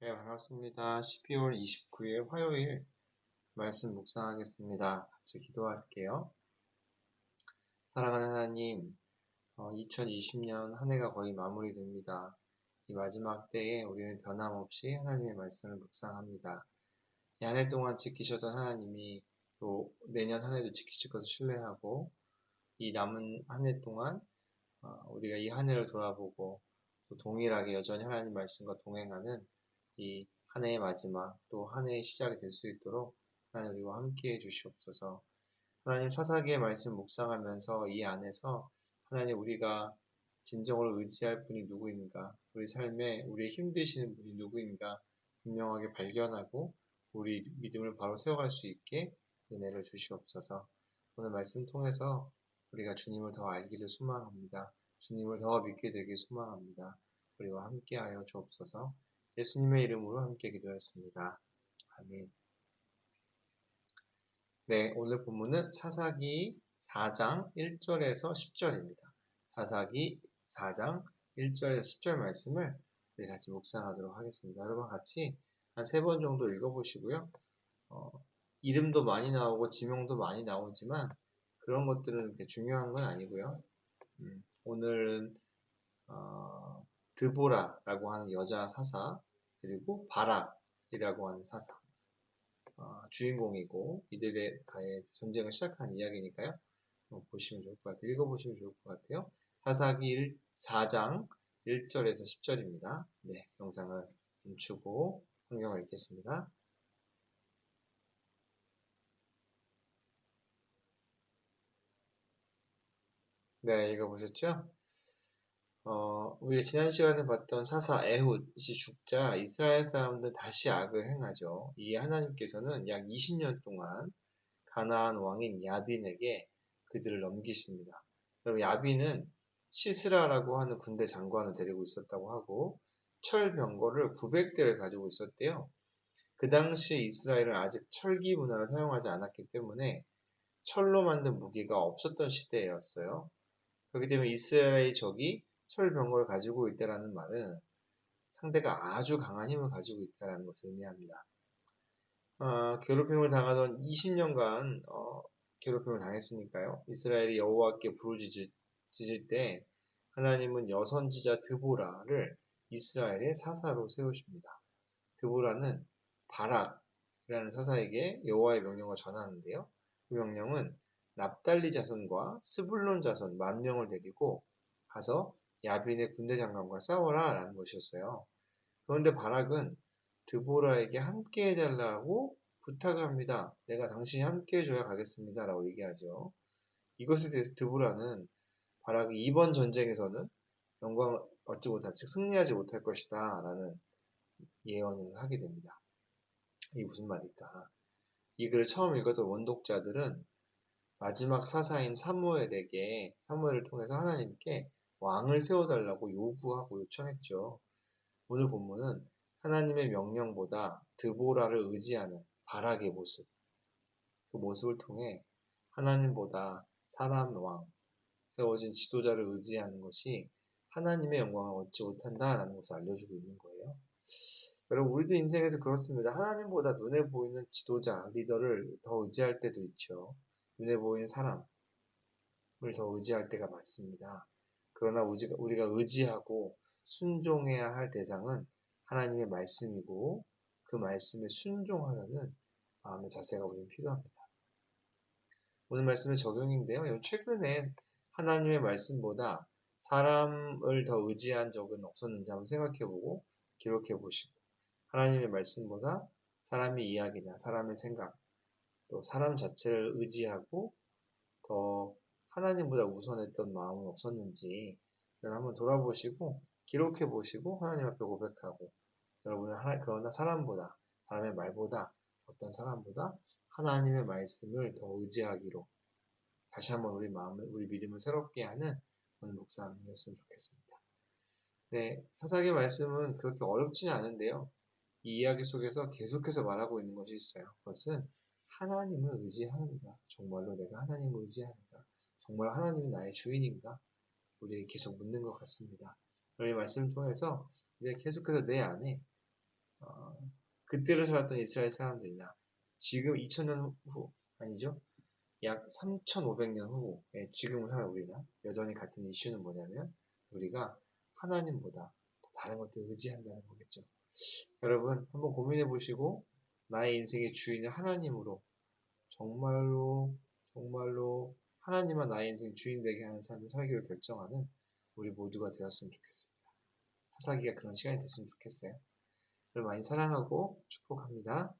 네, 반갑습니다. 12월 29일 화요일 말씀 묵상하겠습니다. 같이 기도할게요. 사랑하는 하나님, 2020년 어, 한 해가 거의 마무리됩니다. 이 마지막 때에 우리는 변함없이 하나님의 말씀을 묵상합니다. 이 한 해 동안 지키셨던 하나님이 또 내년 한 해도 지키실 것을 신뢰하고 이 남은 한 해 동안 어, 우리가 이 한 해를 돌아보고 또 동일하게 여전히 하나님 말씀과 동행하는 이 한 해의 마지막 또 한 해의 시작이 될 수 있도록 하나님 우리와 함께 해 주시옵소서. 하나님 사사기의 말씀 묵상하면서 이 안에서 하나님 우리가 진정으로 의지할 분이 누구인가, 우리 삶에 우리의 힘드시는 분이 누구인가 분명하게 발견하고 우리 믿음을 바로 세워갈 수 있게 은혜를 주시옵소서. 오늘 말씀 통해서 우리가 주님을 더 알기를 소망합니다. 주님을 더 믿게 되길 소망합니다. 우리와 함께하여 주옵소서. 예수님의 이름으로 함께 기도했습니다. 아멘. 네, 오늘 본문은 사사기 4장 1절에서 10절입니다. 사사기 4장 1절에서 10절 말씀을 우리 같이 묵상하도록 하겠습니다. 여러분 같이 한 세 번 정도 읽어보시고요. 어, 이름도 많이 나오고 지명도 많이 나오지만 그런 것들은 중요한 건 아니고요. 음, 오늘은 어, 드보라라고 하는 여자 사사 그리고 바락이라고 하는 사사 어, 주인공이고 이들의 가의 전쟁을 시작한 이야기니까요. 어, 보시면 좋을 것 같아요. 읽어보시면 좋을 것 같아요. 사사기 1, 4장 1절에서 10절입니다. 네, 영상을 멈추고 성경을 읽겠습니다. 네, 읽어보셨죠? 어, 우리가 지난 시간에 봤던 사사 에훗이 죽자 이스라엘 사람들 다시 악을 행하죠. 이 하나님께서는 약 20년 동안 가나안 왕인 야빈에게 그들을 넘기십니다. 그럼 야빈은 시스라라고 하는 군대 장관을 데리고 있었다고 하고 철병거를 900대를 가지고 있었대요. 그 당시 이스라엘은 아직 철기 문화를 사용하지 않았기 때문에 철로 만든 무기가 없었던 시대였어요. 그렇기 때문에 이스라엘의 적이 철병거를 가지고 있다라는 말은 상대가 아주 강한 힘을 가지고 있다는 것을 의미합니다. 어, 괴롭힘을 당하던 20년간 어, 괴롭힘을 당했으니까요. 이스라엘이 여호와께 부르짖을 때 하나님은 여선지자 드보라를 이스라엘의 사사로 세우십니다. 드보라는 바락이라는 사사에게 여호와의 명령을 전하는데요. 그 명령은 납달리 자손과 스불론 자손 만 명을 데리고 가서 야빈의 군대 장관과 싸워라 라는 것이었어요. 그런데 바락은 드보라에게 함께 해달라고 부탁합니다. 내가 당신이 함께 해줘야 가겠습니다. 라고 얘기하죠. 이것에 대해서 드보라는 바락이 이번 전쟁에서는 영광을 얻지 못한, 즉 승리하지 못할 것이다. 라는 예언을 하게 됩니다. 이게 무슨 말일까? 이 글을 처음 읽었던 원독자들은 마지막 사사인 사무엘에게 사무엘을 통해서 하나님께 왕을 세워달라고 요구하고 요청했죠. 오늘 본문은 하나님의 명령보다 드보라를 의지하는 바락의 모습, 그 모습을 통해 하나님보다 사람 왕, 세워진 지도자를 의지하는 것이 하나님의 영광을 얻지 못한다라는 것을 알려주고 있는 거예요. 여러분, 우리도 인생에서 그렇습니다. 하나님보다 눈에 보이는 지도자, 리더를 더 의지할 때도 있죠. 눈에 보이는 사람을 더 의지할 때가 많습니다. 그러나 우리가 의지하고 순종해야 할 대상은 하나님의 말씀이고 그 말씀에 순종하려는 마음의 자세가 우리는 필요합니다. 오늘 말씀의 적용인데요. 최근에 하나님의 말씀보다 사람을 더 의지한 적은 없었는지 한번 생각해보고 기록해보시고 하나님의 말씀보다 사람의 이야기나 사람의 생각 또 사람 자체를 의지하고 더 하나님보다 우선했던 마음은 없었는지 한번 돌아보시고 기록해 보시고 하나님 앞에 고백하고 여러분은 하나, 그러나 사람보다 사람의 말보다 어떤 사람보다 하나님의 말씀을 더 의지하기로 다시 한번 우리 마음을 우리 믿음을 새롭게 하는 오늘 묵상이었으면 좋겠습니다. 네, 사사기 말씀은 그렇게 어렵지는 않은데요. 이 이야기 속에서 계속해서 말하고 있는 것이 있어요. 그것은 하나님을 의지하는가? 정말로 내가 하나님을 의지하는가? 정말 하나님이 나의 주인인가? 우리 계속 묻는 것 같습니다. 오늘 말씀을 통해서 이제 계속해서 내 안에 어, 그때를 살았던 이스라엘 사람들이나 지금 2000년 후 아니죠? 약 3500년 후에 지금을 사는 우리나 여전히 같은 이슈는 뭐냐면 우리가 하나님보다 더 다른 것들 의지한다는 거겠죠. 여러분 한번 고민해 보시고 나의 인생의 주인을 하나님으로 정말로 정말로 하나님만 나의 인생 주인 되게 하는 삶을 살기로 결정하는 우리 모두가 되었으면 좋겠습니다. 사사기가 그런 시간이 됐으면 좋겠어요. 여러분 많이 사랑하고 축복합니다.